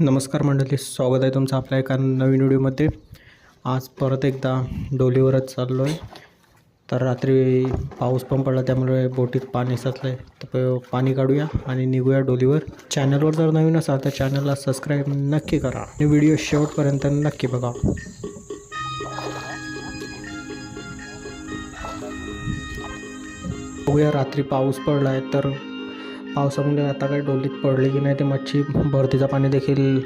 नमस्कार मंडळी स्वागत आहे तुमचं आपल्या एका नवीन व्हिडिओमध्ये. आज परत एकदा डोलीवरच चाललो आहे तर रात्री पाऊस पण पडला त्यामुळे बोटीत पाणी साचलं आहे तर पाणी काढूया आणि निघूया डोलीवर. चॅनलवर जर नवीन असाल तर चॅनलला सबस्क्राईब नक्की करा आणि व्हिडिओ शेवटपर्यंत नक्की बघा. बघूया रात्री पाऊस पडला आहे तर पावसामुळे आता काय डोलीत पडली की नाही ते मच्छी भरतीचं पाणी देखील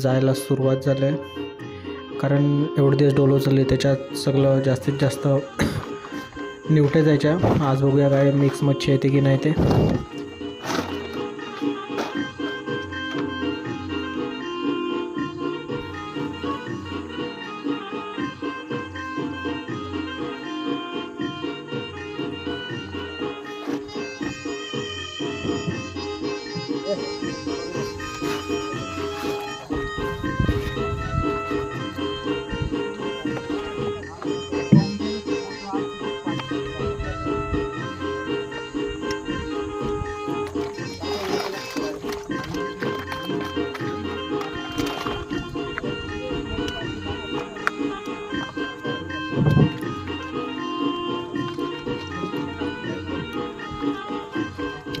जायला सुरुवात झाली आहे कारण एवढे दिवस डोलो चालले त्याच्यात सगळं जास्तीत जास्त निवटे जायच्या. आज बघूया काय मिक्स मच्छी येते की नाही ते.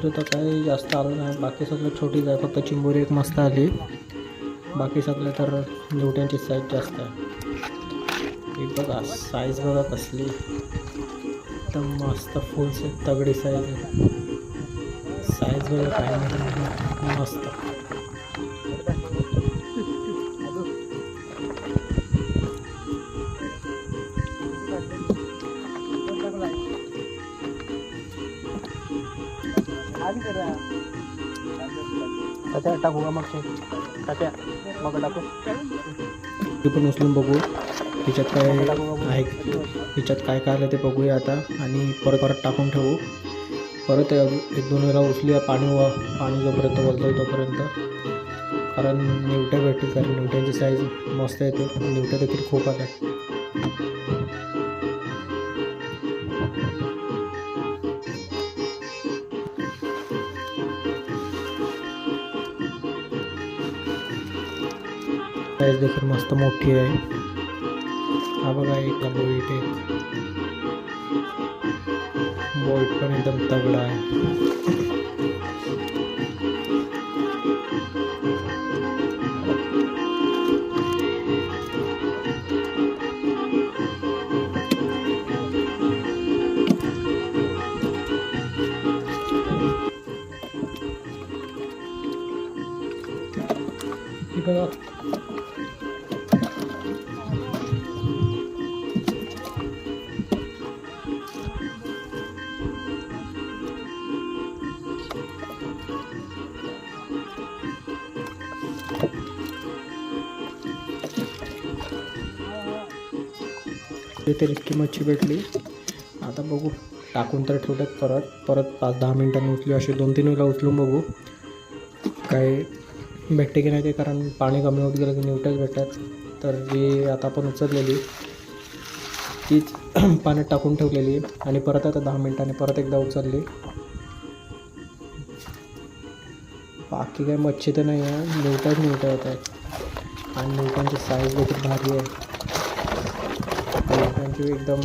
तर तर काही जास्त आलं नाही. बाकी सगळं छोटीच आहे फक्त चिंबोरी एक मस्त आली. बाकी सगळं तर निवट्यांची साईज जास्त आहे. ही बघा साईज बघा कसली. एकदम मस्त फुल से तगडी साईज आहे. साईज बघा काय नाही. मस्त. टाकू का मग टाकू. ते पण उचलून बघू. तिच्यात काय आहे? तिच्यात काय काय आलं ते बघूया आता. आणि परत परत टाकून ठेवू. परत एक दोन वेळा उचलूया पाणी व पाणी जोपर्यंत वळतं तोपर्यंत. कारण निवट्या भेटतील कारण निवट्यांची साईज मस्त येते निवट्या देखील खूप आल्या. साईज देखील मस्त मोटी है। हा बघा एक बोईट आहे बोईट पण एकदम तगडा आहे बघा तर इतकी मच्छी भेटली. आता बघू. टाकून तर ठेवतात परत. परत पाच दहा मिनिटांनी उचलू. असे दोन तीन वेळा उचलून बघू. काय भेटते की नाही ते कारण पाणी कमी होत गेलं की न्यूटच भेटतात. तर जी आता आपण उचललेली तीच पाण्यात टाकून ठेवलेली आणि परत आता दहा मिनिटांनी परत एकदा उचलली. बाकी काही मच्छी तर नाही आहे. न्यूटच न्यूट होत आहेत. आणि न्यूटांची साईज देखील भारी आहे. निवट्यांची एकदम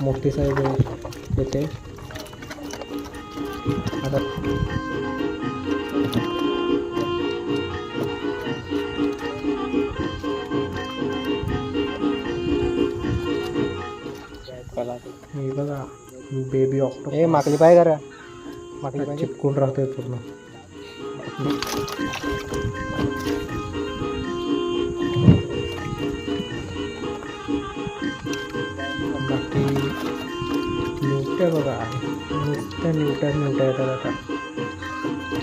मोठी साईज आहे. येते. आता हे बघा बेबी ऑक्टो ए माकली पाय करा माकली पाहिजे चिपकून राहतोय पूर्ण. बाकी बघा नुसत्या निवट्या निवट्या येतात आता.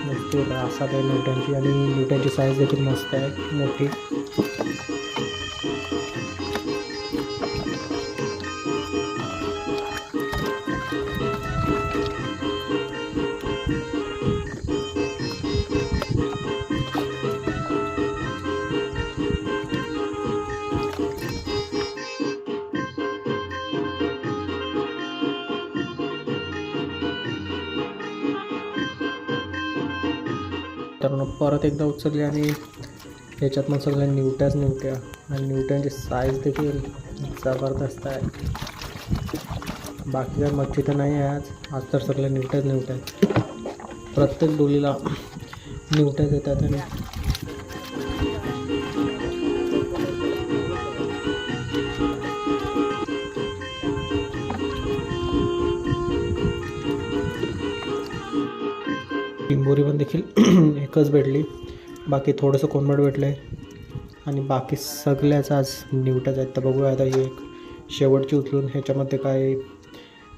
नुसते असा काही निवट्यांची आणि निवट्यांची साईज देखील मस्त आहे मोठी. मित्रांनो परत एकदा उचलली आणि ह्याच्यात मग सगळ्या निवट्याच न्यूट्या आणि न्यूट्यांची साईज देखील जबरदस्त आहे. बाकी काय मच्छी तर नाही आहे आज. आज तर सगळ्या निवट्याच न्यूट्या आहेत. प्रत्येक डोलीला न्यूट्याच येतात आणि पिंबोरी पण देखील एकच भेटली. बाकी थोडंसं कोंबड भेटलं आहे आणि बाकी सगळ्याच आज निवटाच आहेत. तर बघूया आता ही एक शेवटची उचलून ह्याच्यामध्ये काय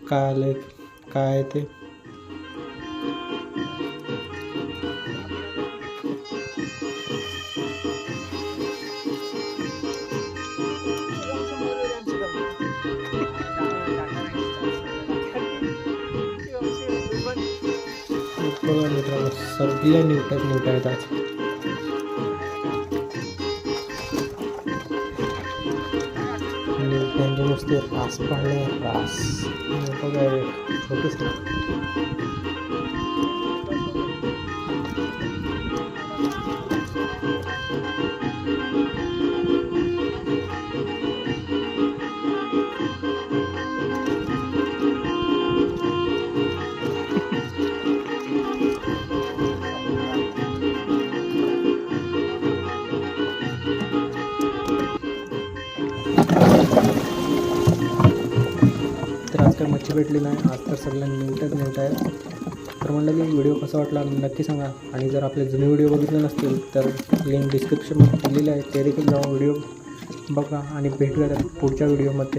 काय आलं आहे काय आहे ते. बघा मित्रांनो सगळ्या निवट्यात निवट्या आहेत आज निवट्यांचे नुसते रास पाडले मच्छी भेटली नाही. आज तर सगळ्या निवट्याच निवट आहेत तर मंडळी व्हिडिओ कसा वाटला नक्की सांगा. आणि जर आपले जुने व्हिडिओ बघितले नसतील तर लिंक डिस्क्रिप्शनमध्ये दिलेली आहे. ते देखील जाऊन व्हिडिओ बघा आणि भेटूया पुढच्या व्हिडिओमध्ये.